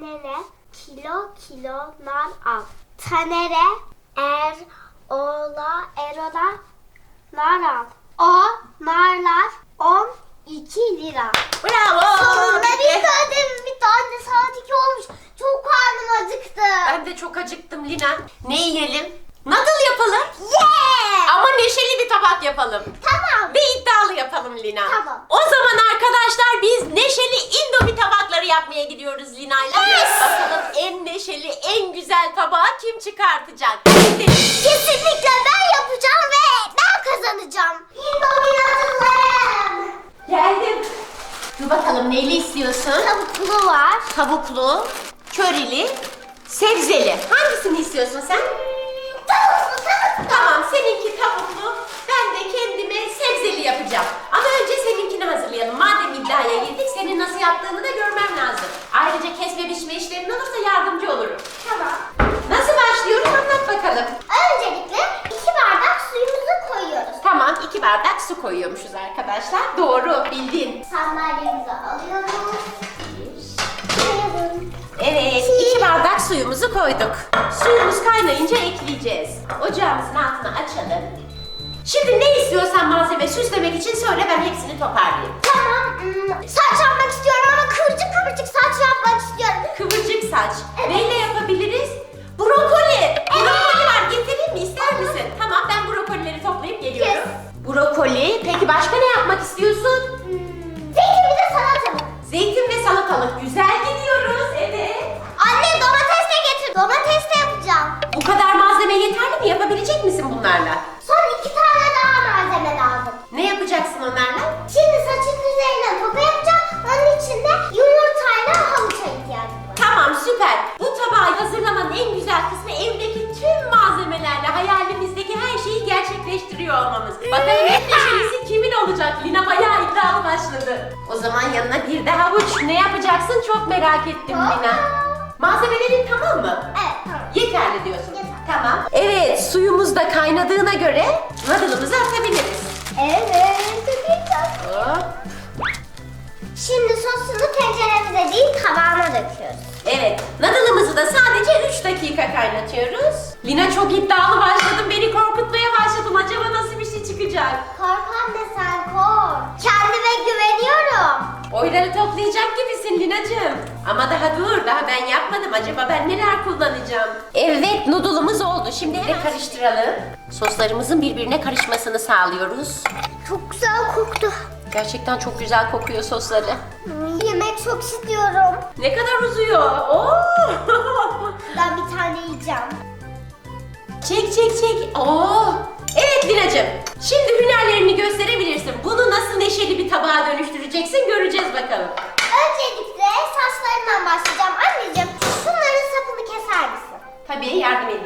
annene kilo kilo nar al. Tanere er ola erola nar al. O narlar 12 lira. Bravo. Sonunda bitti. bitirdim. Bir tane saat 2 olmuş. Çok karnım acıktı. Ben de çok acıktım Lina. Ne yiyelim? Noodle yapalım. Yeah! Ama neşeli bir tabak yapalım. Tamam. Ve iddialı yapalım Lina. Tamam. O zaman arkadaşlar biz neşeli yapmaya gidiyoruz Lina'yla. Yes. Bakalım en neşeli, en güzel tabağı kim çıkartacak? Kesinlikle ben yapacağım ve ben kazanacağım. Indominatlarım. Geldim. Dur bakalım neyli istiyorsun? Tavuklu var. Tavuklu, körili, sebzeli. Hangisini istiyorsun sen? Tavuklu tavuklu. Tamam seninki tavuklu. Ben de kendime sebzeli yapacağım. Ama önce seninkini hazırlayalım. Madem iddiaya girdik senin nasıl yaptığını süslemek için söyle ben hepsini toparlayayım. Tamam. hmm, Saç Ne yapacaksın çok merak ettim Lina. Malzemelerin tamam mı? Evet tamam. Yeterli diyorsun. Yeter. Tamam. Evet suyumuz da kaynadığına göre noodle'ımızı atabiliriz. Evet. Hop. Şimdi sosunu tenceremize değil tabağına döküyoruz. Evet, noodle'ımızı da sadece 3 dakika kaynatıyoruz. Lina çok iddialı başladın, beni korkutmaya başladın. Acaba nasıl bir şey çıkacak? Kork anne Oyları toplayacak gibisin Lina'cığım. Ama daha dur, daha ben yapmadım. Acaba ben neler kullanacağım? Evet, noodle'ımız oldu. Şimdi de karıştıralım. Soslarımızın birbirine karışmasını sağlıyoruz. Çok güzel koktu. Gerçekten çok güzel kokuyor sosları. Hmm, Yemek çok istiyorum. Ne kadar uzuyor. Oo! Ben bir tane yiyeceğim. Çek çek çek. Oo. Evet Lina'cığım. Şimdi hünerlerini gösterebilirsin. Bunu nasıl neşeli bir tabağa dönüştüreceksin göreceğiz bakalım. Öncelikle saçlarından başlayacağım. Anneciğim şunların sapını keser misin? Tabii yardım edeyim.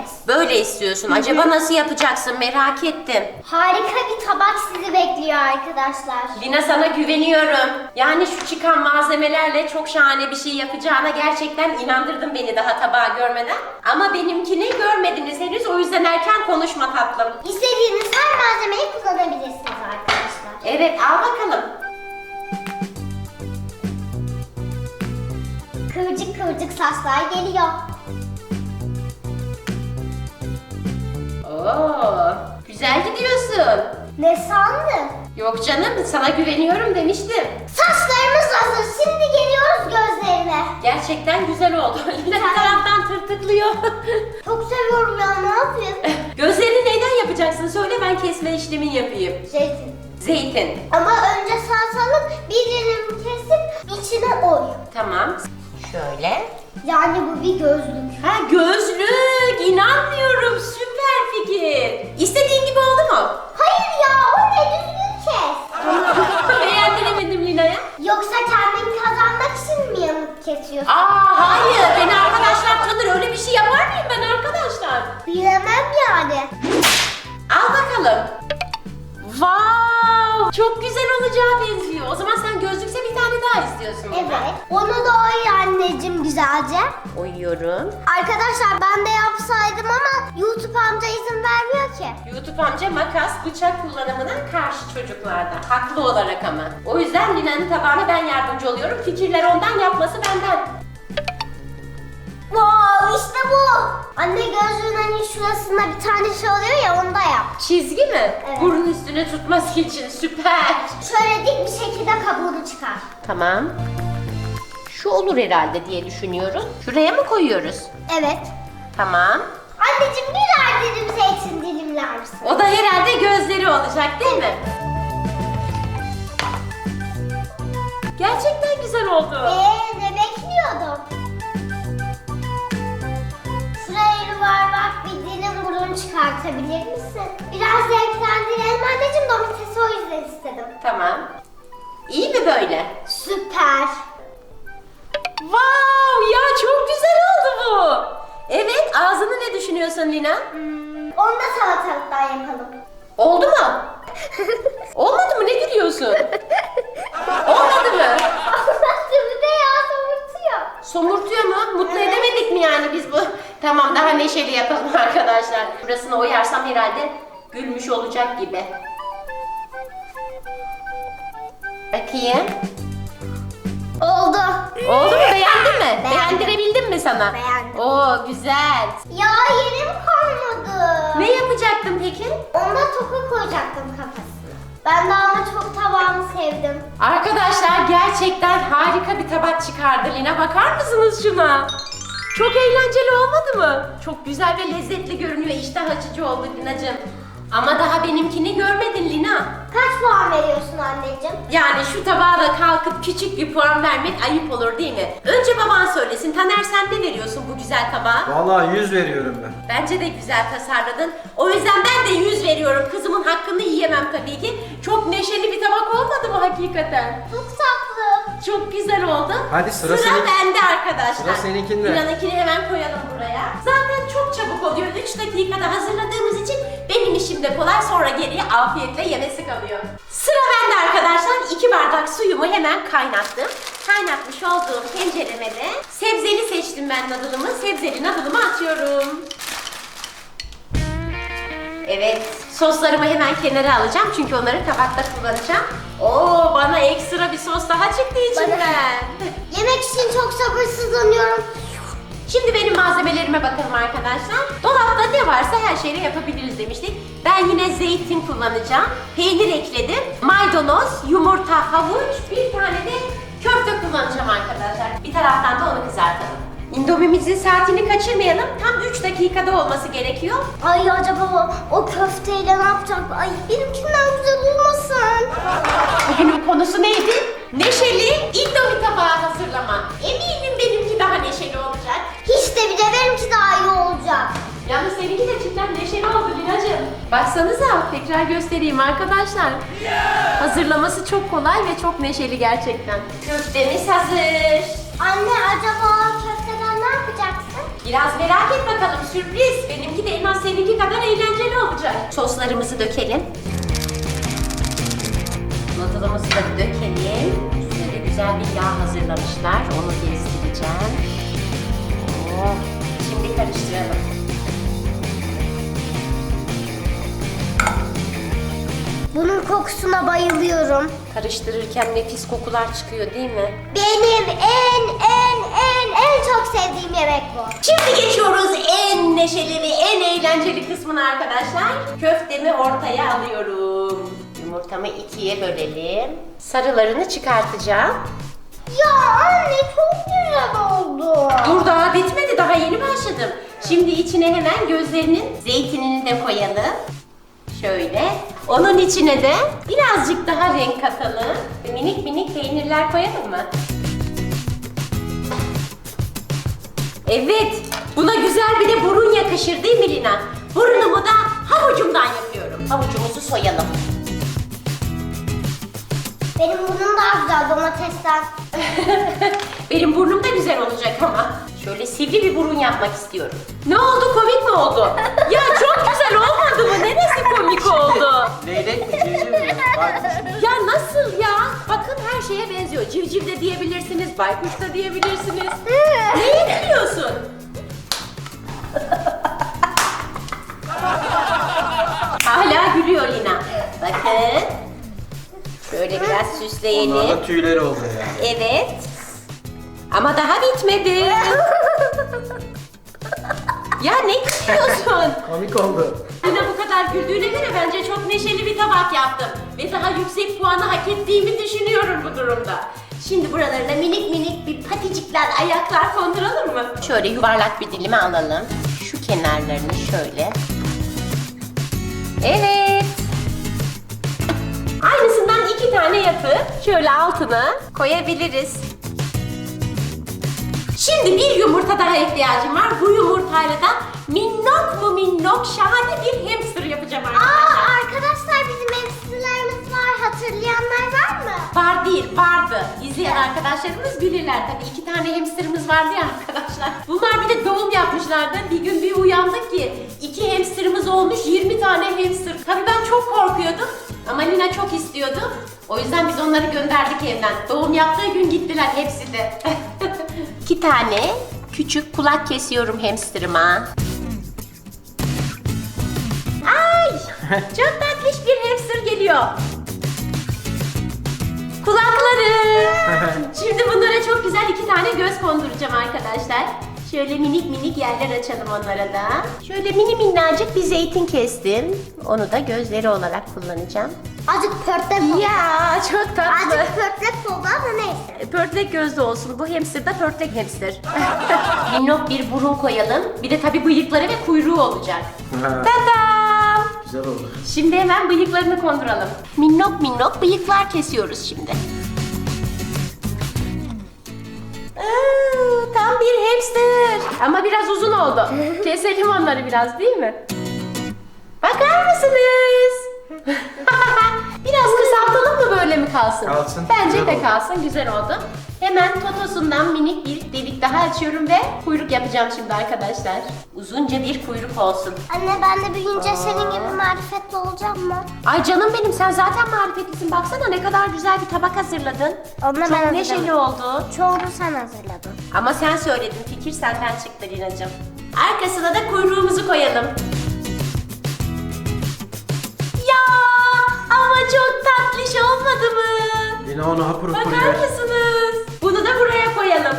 Kes. Böyle istiyorsun. Acaba nasıl yapacaksın merak ettim. Harika bir tabak sizi bekliyor arkadaşlar. Lina sana güveniyorum. Yani şu çıkan malzemelerle çok şahane bir şey yapacağına gerçekten inandırdın beni daha tabağı görmeden. Ama benimkini görmediniz henüz o yüzden erken konuşma tatlım. İstediğiniz her malzemeyi kullanabilirsiniz arkadaşlar. Evet al bakalım. Kıvırcık kıvırcık saçlar geliyor. Oo, güzel gidiyorsun. Ne sandın? Yok canım sana güveniyorum demiştim. Saçlarımız hazır. Şimdi geliyoruz gözlerine. Gerçekten güzel oldu. Lina bir taraftan tırtıklıyor. Çok seviyorum ya ne yapayım? Gözlerini neyden yapacaksın söyle ben kesme işlemi yapayım. Zeytin. Zeytin. Ama önce salatalık birini kesip içine oy. Tamam. Şöyle. Yani bu bir gözlük. Ha gözlük. İnanmıyorum. Fikir. İstediğin gibi oldu mu? Hayır ya o ne düzgün kes. Beğendiremedim Lina'ya. Yoksa kendini kazanmak için mi yamuk kesiyorsun? Aa hayır. Beni arkadaşlar tanır. Öyle bir şey yapar mıyım ben arkadaşlar? Bilemem yani. Al bakalım. Wow! Çok güzel olacağı benziyor. O zaman sen gözlükse bir tane daha istiyorsun. Evet. Onu da oy anneciğim güzelce. Oyuyorum. Arkadaşlar ben de yapsaydım ama YouTube amca izin vermiyor ki. YouTube amca makas, bıçak kullanımına karşı çocuklarda. Haklı olarak ama. O yüzden Lina'nın tabağına ben yardımcı oluyorum. Fikirler ondan, yapması benden. Wow işte bu. Anne gözlüğün hani şurasında bir tane şey oluyor ya onu da yap. Çizgi mi? Evet. Burun üstüne tutması için süper. Şöyle dik bir şekilde kabuğunu çıkar. Tamam. Şu olur herhalde diye düşünüyorum. Şuraya mı koyuyoruz? Evet. Tamam. Anneciğim birer dilim zeytin dilimler misin? O da herhalde gözleri olacak değil mi? Gerçekten güzel oldu. Eee ne bekliyordum? Şuraya yuvarlak bir dilim burun çıkartabilir misin? Biraz zevklendirelim anneciğim domatesi o yüzden istedim. Tamam. İyi mi böyle? Süper. Wow ya çok güzel oldu bu. Evet ağzını ne düşünüyorsun Lina? Hmm, onu da salatalıktan yapalım. Oldu mu? Olmadı mı? Ne gülüyorsun? Olmadı mı? bir de ya somurtuyor. Somurtuyor mu? Mutlu edemedik mi yani? Tamam daha neşeli yapalım arkadaşlar. Burasını oyarsam herhalde gülmüş olacak gibi. Bakayım. Oldu. Oldu mu? Beğendin mi? Beğendim. Beğendirebildim mi sana? Beğendim. Oo güzel. Ya yerim kalmadı. Ne yapacaktın peki? Ona toka koyacaktım kafasına. Ben de ama çok tabağımı sevdim. Arkadaşlar gerçekten harika bir tabak çıkardı Lina. Bakar mısınız şuna? Çok eğlenceli olmadı mı? Çok güzel ve lezzetli görünüyor. İştah açıcı oldu Lina'cığım. Ama daha benimkini görmedin Lina. Kaç puan veriyorsun anneciğim? Yani şu tabağa da kalkıp küçük bir puan vermek ayıp olur değil mi? Önce baban söylesin. Taner sen ne veriyorsun bu güzel tabağa? Vallahi 100 veriyorum ben. Bence de güzel tasarladın. O yüzden ben de 100 veriyorum. Kızımın hakkını yiyemem tabii ki. Çok neşeli bir tabak olmadı mı hakikaten? Çok tatlı. Çok güzel oldu. Hadi sıra Sıra senin- bende arkadaşlar. Sıra seninkinde. Lina'nınkini hemen koyalım buraya. Zaten çok çabuk oluyor. 3 dakikada hazırladığımız için benim işim de kolay. Sonra geriye afiyetle yemesi kalıyor. Sıra bende arkadaşlar. 2 bardak suyumu hemen kaynattım. Kaynatmış olduğum tencereme de sebzeli seçtim ben nadılımı. Sebzeli nadılımı atıyorum. Evet, soslarımı hemen kenara alacağım çünkü onları tabakta kullanacağım. Oo, bana ekstra bir sos daha çıktı içinden. Yemek için çok sabırsızlanıyorum. Şimdi benim malzemelerime bakalım arkadaşlar. Dolapta ne varsa her şeyle yapabiliriz demiştik. Ben yine zeytin kullanacağım. Peynir ekledim. Maydanoz, yumurta, havuç, bir tane de köfte kullanacağım arkadaşlar. Bir taraftan da onu kızartalım. Indomimizin saatini kaçırmayalım. Tam 3 dakikada olması gerekiyor. Ay acaba o, köfteyle ne yapacak? Ay benimkinden güzel olmasın. Tekrar göstereyim arkadaşlar. Hazırlaması çok kolay ve çok neşeli gerçekten. Köftemiz hazır. Anne acaba o köfteden ne yapacaksın? Biraz merak et bakalım sürpriz. Benimki de en az seninki kadar eğlenceli olacak. Soslarımızı dökelim. Noodle'ımızı da dökelim. Üstüne de güzel bir yağ hazırlamışlar. Onu gezdireceğim. Oh, şimdi karıştıralım. Bunun kokusuna bayılıyorum. Karıştırırken nefis kokular çıkıyor değil mi? Benim en en en en çok sevdiğim yemek bu. Şimdi geçiyoruz en neşeli ve en eğlenceli kısmına arkadaşlar. Köftemi ortaya alıyorum. Yumurtamı ikiye bölelim. Sarılarını çıkartacağım. Ya anne çok güzel oldu. Dur daha bitmedi daha yeni başladım. Şimdi içine hemen gözlerinin zeytinini de koyalım. Şöyle. Onun içine de birazcık daha renk katalım. Minik minik peynirler koyalım mı? Evet. Buna güzel bir de burun yakışır değil mi Lina? Burunumu da havucumdan yapıyorum. Havucumuzu soyalım. Benim burnum daha güzel domatesten. Benim burnum da güzel olacak ama. Şöyle sivri bir burun yapmak istiyorum. Ne oldu? Komik mi oldu? ya çok güzel olmadı mı? Neresi komik oldu? Leylek mi civciv mi? Ya nasıl ya? Bakın her şeye benziyor. Civciv de diyebilirsiniz, baykuş da diyebilirsiniz. Neye biraz süsleyelim. Onlarda tüyleri oldu ya. Evet. Ama daha bitmedi. ya ne gülüyorsun? Komik oldu. Lina bu kadar güldüğüne göre bence çok neşeli bir tabak yaptım. Ve daha yüksek puanı hak ettiğimi düşünüyorum bu durumda. Şimdi buralarına minik minik bir paticikler, ayaklar konduralım mı? Şöyle yuvarlak bir dilimi alalım. Şu kenarlarını şöyle. Evet. Aynısından iki tane yapıp şöyle altına koyabiliriz. Şimdi bir yumurta daha ihtiyacım var. Bu yumurtayla da minnok mu minnok şahane bir hamster yapacağım Aa arkadaşlar. arkadaşlar bizim hamsterlarımız var. Hatırlayanlar var mı? Var değil, vardı. İzleyen arkadaşlarımız bilirler. Tabii iki tane hamsterımız vardı ya arkadaşlar. Bunlar bir de doğum yapmışlardı. Bir gün bir uyandık ki iki hamsterımız olmuş 20 tane hamster. Tabii ben çok korkuyordum. Ama Lina çok istiyordu. O yüzden biz onları gönderdik evden. Doğum yaptığı gün gittiler hepsi de. iki tane küçük kulak kesiyorum hamsterıma. Ay! Çok tatlış bir hamster geliyor. Kulakları. Şimdi bunlara çok güzel iki tane göz konduracağım arkadaşlar. Şöyle minik minik yerler açalım onlara da. Şöyle mini minnacık bir zeytin kestim. Onu da gözleri olarak kullanacağım. Azıcık pörtlek oldu. Ya çok tatlı. Azıcık pörtlek oldu ama neyse. Pörtlek gözlü olsun. Bu hamster da pörtlek hamster. Minnok bir burun koyalım. Bir de tabii bıyıkları ve kuyruğu olacak. Tadam! Güzel oldu. Şimdi hemen bıyıklarını konduralım. Minnok minnok bıyıklar kesiyoruz şimdi. Aa, tam bir hamster. Ama biraz uzun oldu. Keselim onları biraz değil mi? Bakar mısınız? biraz kısaltalım mı böyle mi kalsın? Kalsın, Bence de kalsın güzel oldu. Hemen totosundan minik bir delik daha açıyorum ve kuyruk yapacağım şimdi arkadaşlar. Uzunca bir kuyruk olsun. Anne ben de büyüyünce senin gibi marifetli olacağım mı? Ay canım benim sen zaten marifetlisin. Baksana ne kadar güzel bir tabak hazırladın. Onu ben Çok hazırladım. neşeli oldu. Çoğunu sen hazırladın. Ama sen söyledin. Fikir senden çıktı Lina'cığım. Arkasına da kuyruğumuzu koyalım. Ya ama çok tatlış olmadı mı? Yine onu hapur hapur Bakar yer. mısınız? Bunu da buraya koyalım.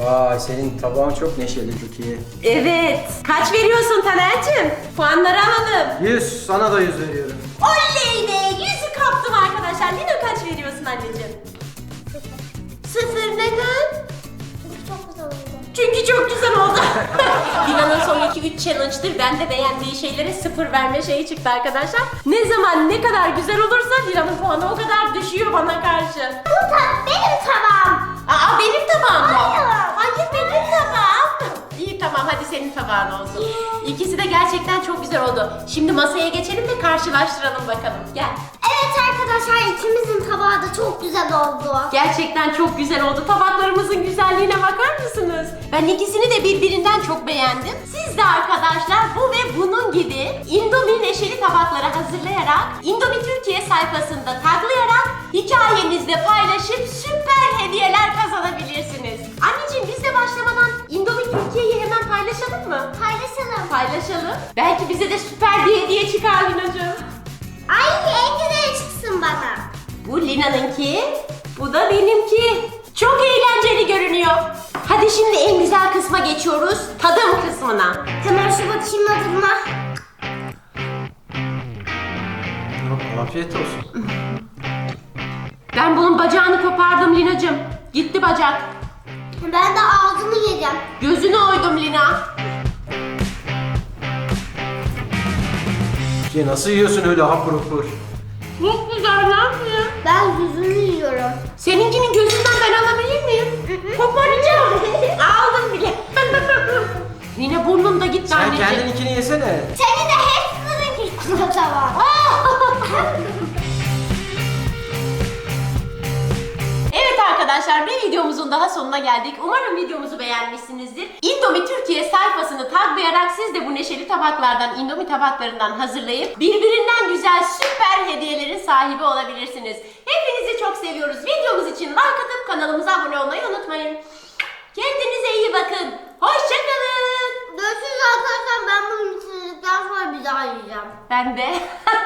Vay senin tabağın çok neşeli çok iyi. Evet. Kaç veriyorsun Taner'cim? Puanları alalım. 100 sana da 100 veriyorum. Oley be! Yüzü kaptım arkadaşlar. Lina kaç veriyorsun anneciğim? Sıfır neden? Çünkü çok güzel oldu. Lina'nın son 2-3 challenge'dır. Ben de beğendiği şeylere sıfır verme şeyi çıktı arkadaşlar. Ne zaman ne kadar güzel olursa Lina'nın puanı o kadar düşüyor bana karşı. Bu tab benim tabağım. Aa benim tabağım mı? Hayır. Hayır benim tabağım. İyi tamam hadi senin tabağın olsun. İkisi de gerçekten çok güzel oldu. Şimdi masaya geçelim de karşılaştıralım bakalım. Gel. Evet arkadaşlar ikimizin tabağı da çok güzel oldu. Gerçekten çok güzel oldu. Tabaklarımızın güzelliğine bakar mısınız? Ben ikisini de birbirinden çok beğendim. Siz de arkadaşlar bu ve bunun gibi Indomie neşeli tabakları hazırlayarak Indomie Türkiye sayfasında taglayarak hikayenizde paylaşıp süper hediyeler kazanabilirsiniz. Anneciğim biz de başlamadan Indomie Türkiye'yi hemen paylaşalım mı? Paylaşalım. Paylaşalım. Belki bize de süper bir hediye çıkar Lina'cığım. Ay çıksın bana. Bu Lina'nınki, bu da benimki. Çok eğlenceli görünüyor. Hadi şimdi en güzel kısma geçiyoruz. Tadım kısmına. Hemen şu bakayım tadına. Afiyet olsun. Ben bunun bacağını kopardım Lina'cığım. Gitti bacak. Ben de ağzını yedim. Gözünü oydum Lina. Ki nasıl yiyorsun öyle hapur hapur? Çok güzel ne yapayım? Ben yüzünü yiyorum. Seninkinin gözünden ben alabilir miyim? Koparacağım. Aldım bile. Lina burnumda gitti Sen anneciğim. kendininkini yesene. Seni de hepsinin gitti o arkadaşlar bir videomuzun daha sonuna geldik. Umarım videomuzu beğenmişsinizdir. Indomie Türkiye sayfasını taglayarak siz de bu neşeli tabaklardan, Indomie tabaklarından hazırlayıp birbirinden güzel süper hediyelerin sahibi olabilirsiniz. Hepinizi çok seviyoruz. Videomuz için like atıp kanalımıza abone olmayı unutmayın. Kendinize iyi bakın. Hoşçakalın. Görüşürüz arkadaşlar. Ben bunu bitirdikten sonra bir daha yiyeceğim. Ben de.